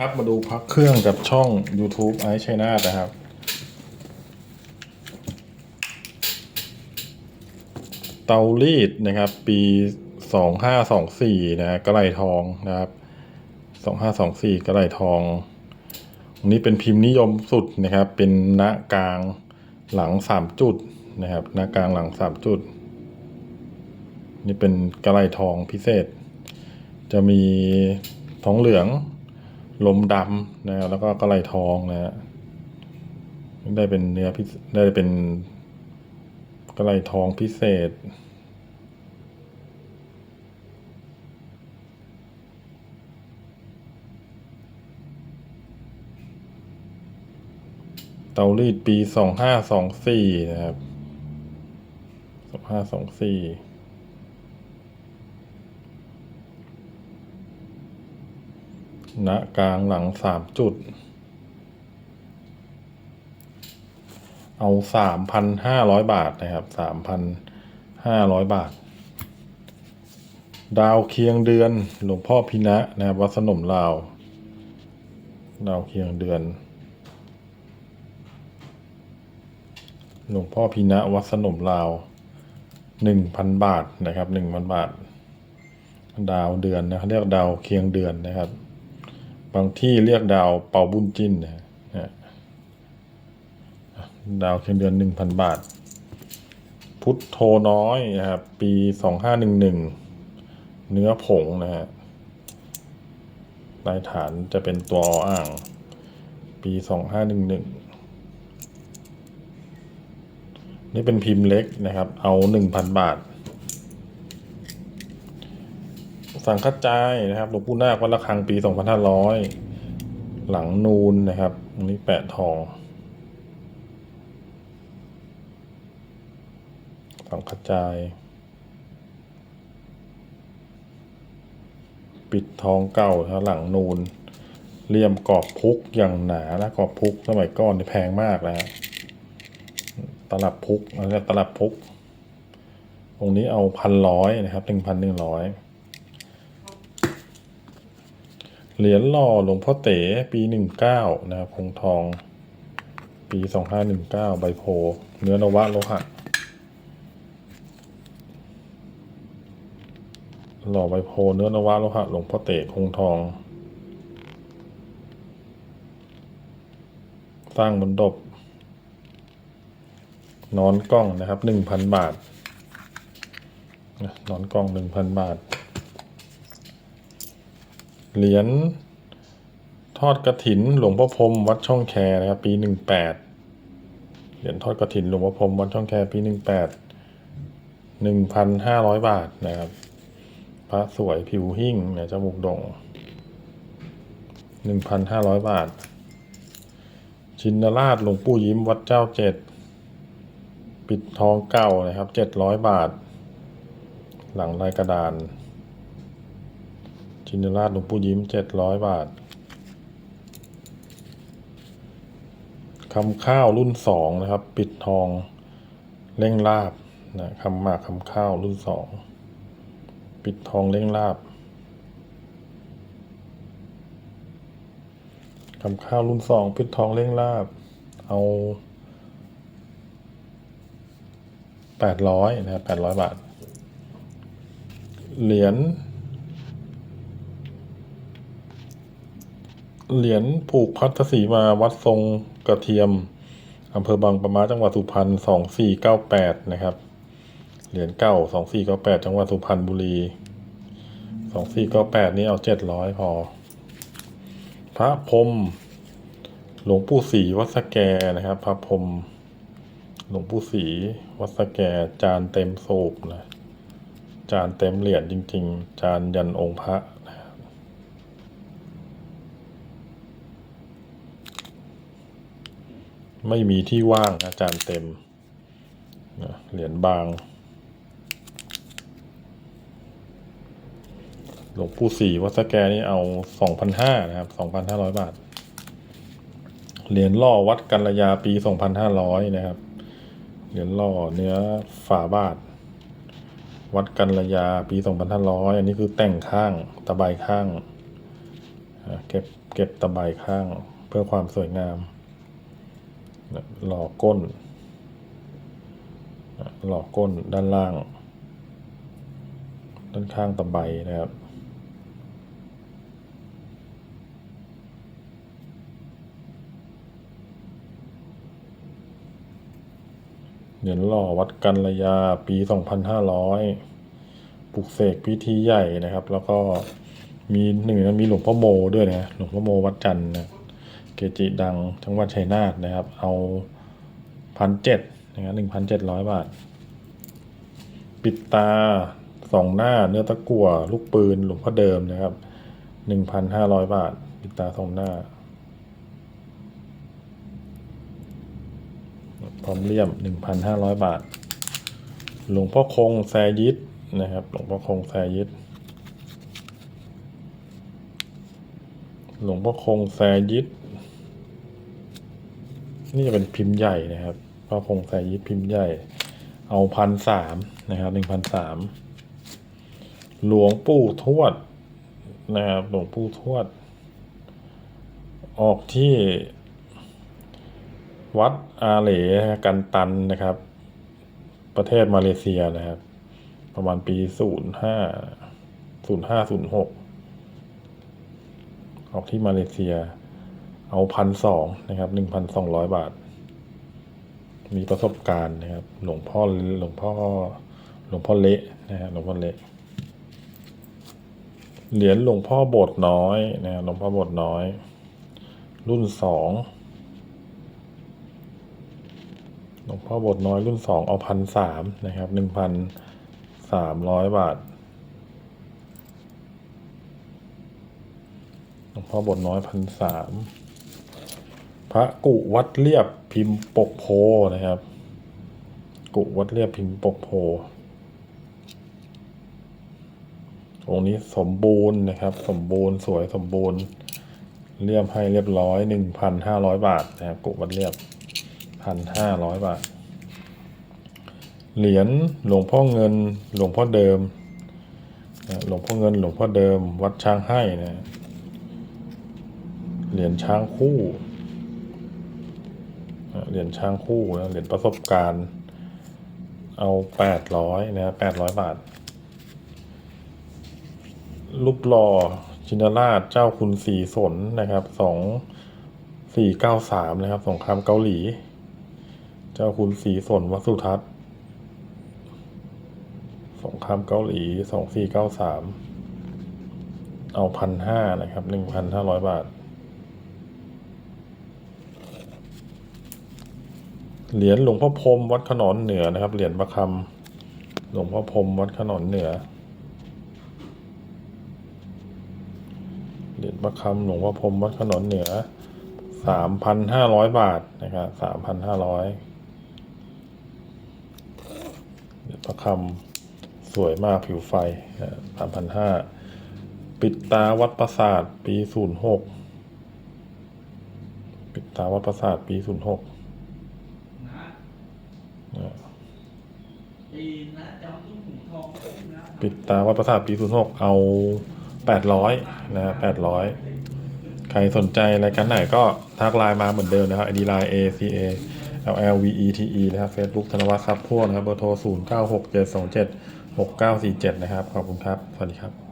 ครับมาดูพักเครื่องกับช่อง YouTube ไอชัยนาทนะครับ เตารีดนะครับ ปีสองห้าสองสี่นะกระไหลทองนะครับสองห้าสองสี่กระไหลทองอันนี้เป็นพิมพ์นิยมสุดนะครับ เป็นหน้ากลางหลังสามจุดนะครับหน้ากลางหลังสามจุด นี่เป็นกระไหลทองพิเศษ จะมีทองเหลือง ลมดำนะแล้วก็กระไหลทองนะฮะได้เป็นเนื้อพิเศษได้เป็นกระไหลทองพิเศษ เตารีดปีสองห้าสองสี่นะครับสองห้าสองสี่ ณกลางหลังสามจุด เอาสามพันห้าร้อยบาทนะครับสามพันห้าร้อยบาท ดาวเคียงเดือนหลวงพ่อพินะนะครับวัดสนมลาว ดาวเคียงเดือน หลวงพ่อพินะวัดสนมลาวหนึ่งพันบาทนะครับหนึ่งพันบาท ดาวเดือนนะเขาเรียกดาวเคียงเดือนนะครับ บางที่เรียกดาวเป่าบุญจินนะฮะดาวเคียงเดือนหนึ่งพันบาท พุทโธน้อยนะครับ ปีสองห้าหนึ่งหนึ่งเนื้อผงนะฮะลายฐานจะเป็นตัวออ่าง ปีสองห้าหนึ่งหนึ่งนี่เป็นพิมพ์เล็กนะครับ เอาหนึ่งพันบาท สังฆจายนะครับหลวงปู่นาควัดระฆังปีสองพันห้าร้อยหลังนูนนะครับอันนี้แปะทอง สังฆจาย ปิดทองเก่าแล้วหลังนูนเลี่ยมกรอบพุกอย่างหนานะกรอบพุกสมัยก่อนนี่แพงมากนะฮะตลับพุกอันนี้ตลับพุก ตรงนี้เอาพันร้อยนะครับหนึ่งพันหนึ่งร้อย เหรียญหล่อหลวงพ่อเต๋ปีหนึ่งเก้านะครับคงทอง ปีสองห้าหนึ่งเก้าใบโพ เนื้อนวะโลหะหล่อใบโพเนื้อนวะโลหะหลวงพ่อเต๋คงทอง สร้างบนดบ นอนกล้องนะครับหนึ่งพันบาทนะนอนกล้องหนึ่งพันบาท เหรียญทอดกระถินหลวงพ่อพรมวัดช่องแคนะครับปีหนึ่งแปดเหรียญทอดกระถินหลวงพ่อพรมวัดช่องแคปีหนึ่งแปดหนึ่งพันห้าร้อยบาทนะครับ พระสวยผิวหิ่งเนี่ยจมูกดงหนึ่งพันห้าร้อยบาท ชินราชหลวงปู่ยิ้มวัดเจ้าเจ็ดปิดทองเก่านะครับเจ็ดร้อยบาท หลังลายกระดาน ชินราชหลวงปู่ยิ้มเจ็ดร้อยบาทคำข้าวรุ่นสองนะครับ ปิดทองเร่งลาบนะคำหมากคำข้าวรุ่นสองปิดทองเร่งลาบคำข้าวรุ่นสองปิดทองเร่งลาบ เอาแปดร้อยนะแปดร้อยบาท เหรียญ เหรียญผูกพัทสีมาวัดทรงกระเทียมอำเภอบางปะมาจังหวัดสุพรรณสองสี่เก้าแปดนะครับ เหรียญเก่าสองสี่เก้าแปดจังหวัดสุพรรณบุรีสองสี่เก้าแปดนี่เอาเจ็ดร้อยพอ พระพรมหลวงปู่ศรีวัดสแกนะครับ พระพรมหลวงปู่ศรีวัดสแกจานเต็มโศกนะจานเต็มเหรียญจริง ๆ จานยันองค์พระนะครับ ไม่มีที่ว่างนะจานเต็มนะเหรียญบาง หลวงปู่ศรีวัดสแกนี่เอาสองพันห้านะครับสองพันห้าร้อยบาท เหรียญล่อวัดกัลยาปีสองพันห้าร้อยนะครับ เหรียญล่อเนื้อฝาบาท วัดกันระยาปี2500อันนี้คือแต่งข้างตะไบข้าง เก็บเก็บตะไบข้างเพื่อความสวยงาม หล่อก้นหล่อก้นด้านล่าง ด้านข้างตะไบนะครับเหรียญหล่อวัดกันระยาปี 2500 ปลุกเสกพิธีใหญ่นะครับ แล้วก็มีหนึ่งนมีหลวงพ่อโมด้วยนะ หลวงพ่อโมวัดจันทร์นะ เกจิดังจังหวัดชัยนาทนะครับ เอาพันเจ็ดนะครับหนึ่งพันเจ็ดร้อยบาท ปิดตาสองหน้าเนื้อตะกั่วลูกปืนหลวงพ่อเดิมนะครับหนึ่งพันห้าร้อยบาท ปิดตาสองหน้าพร้อมเลี่ยมหนึ่งพันห้าร้อยบาท หลวงพ่อคงแซยิดนะครับ หลวงพ่อคงแซยิดหลวงพ่อคงแซยิด นี่จะเป็นพิมพ์ใหญ่นะครับพ่อคงแซยิดพิมพ์ใหญ่ เอาพันสามนะครับหนึ่งพันสามหลวงปู่ทวดนะครับหลวงปู่ทวด ออกที่ วัดอาเหลกันตันนะครับ ประเทศมาเลเซียนะครับ ประมาณปีศูนย์ห้าศูนย์ห้าศูนย์หกออกที่มาเลเซีย เอาพันสองนะครับหนึ่งพันสองร้อยบาท มีประสบการณ์นะครับ หลวงพ่อหลวงพ่อหลวงพ่อเละนะครับหลวงพ่อเละเหรียญหลวงพ่อบสถ์น้อยนะหลวงพ่อบสถ์น้อย รุ่นสองหลวงพ่อบทน้อยรุ่นสองเอาพันสามนะครับหนึ่งพันสามร้อยบาทหลวงพ่อบทน้อยพันสาม พระกุวัดเรียบพิมพ์ปกโพนะครับ กุวัดเรียบพิมพ์ปกโพองค์นี้สมบูรณ์นะครับ สมบูรณ์สวยสมบูรณ์ เรียบให้เรียบร้อยหนึ่งพันห้าร้อยบาทนะครับ กุวัดเรียบพันห้าร้อยบาท เหรียญหลวงพ่อเงินหลวงพ่อเดิมหลวงพ่อเงินหลวงพ่อเดิม วัดช้างให้นะ เหรียญช้างคู่ เหรียญช้างคู่นะเหรียญประสบการณ์ เอาแปดร้อยนะแปดร้อยบาทรูปหล่อชินราชเจ้าคุณสีสนนะครับสองสี่เก้าสามนะครับสงครามเกาหลี เจ้าคุณสีสนวัสุทัศน์สงครามเกาหลีสองสี่เก้าสามเอาพันห้านะครับหนึ่งพันห้าร้อยบาท เหรียญหลวงพ่อพรมวัดขนอนเหนือนะครับ เหรียญประคำหลวงพ่อพรมวัดขนอนเหนือ เหรียญประคำหลวงพ่อพรมวัดขนอนเหนือสามพันห้าร้อยบาทนะครับสามพันห้าร้อยเหรียญประคำสวยมากผิวไฟสามพันห้าปิดตาวัดประสาทปีศูนย์หกปิดตาวัดประสาทปีศูนย์หก นะปีนะจำตุ้มหูทองนะ ปิดตาวัดประสาทปีศูนย์หกเอาแปดร้อยนะแปดร้อยใครสนใจรายการไหนก็ทักไลน์มาเหมือนเดิมนะครับ ID line A C A L L V E T E นะครับ Facebook ธนวัฒน์ครับพวกนะครับเบอร์โทร 0 9 6 7 2 7 6 9 4 7 นะครับ ขอบคุณครับ สวัสดีครับ